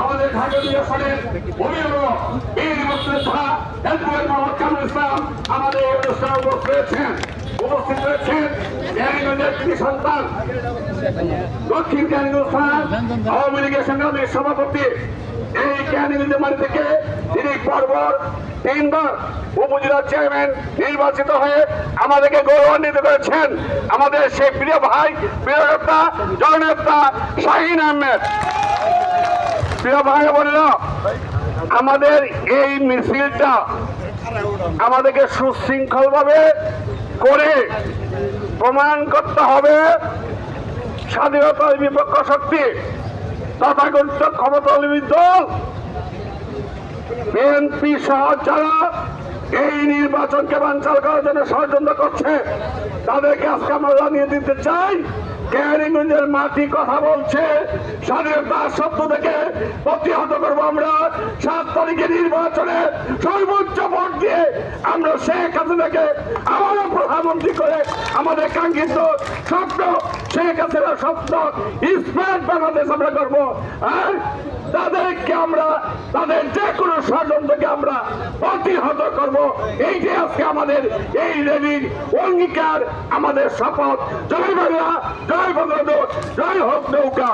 আমাদের ঢাকা আসনের অভিভাবক ইসলাম আমাদের উপস্থিত রয়েছেন। উপস্থিত রয়েছেন কৃতি সন্তান, দক্ষিণ সভাপতি। এই থেকে তিনি চেয়ারম্যান নির্বাচিত হয়ে আমাদেরকে গৌরবান্বিত করেছেন। আমাদের সেই প্রিয় ভাই, প্রিয় নেতা, জননেতা শাহিন আহমেদ। প্রিয় ভাই বলল আমাদের এই মিছিলটা আমাদেরকে সুশৃঙ্খল ভাবে করে প্রমাণ করতে হবে। স্বাধীনতার বিপক্ষ শক্তি তথাকথিত ক্ষমতালম্বী দল, বিএনপি সহ যারা এই নির্বাচনকে বাঞ্চাল করার জন্য ষড়যন্ত্র করছে, তাদেরকে আজকে আমরা জানিয়ে দিতে চাই। কেয়ারিগঞ্জের মাটি কথা বলছে। স্বাধীনতার শব্দ থেকে প্রতিহত করব আমরা। সাত তারিখে নির্বাচনে সর্বোচ্চ ভোট দিয়ে আমরা সে শেখ হাসিনাকে আবারও প্রধানমন্ত্রী করে আমাদের কাঙ্ক্ষিত স্বপ্ন শেখ হাসিনার স্বপ্ন স্মার্ট বাংলাদেশ আমরা করব। আর তাদেরকে আমরা, তাদের যে কোনো ষড়যন্ত্রকে আমরা প্রতিহত করব। এইটাই আজকে আমাদের এই রেলির অঙ্গীকার, আমাদের শপথ। জয় বাংলা, জয় বঙ্গবন্ধু, জয় হোক নৌকা।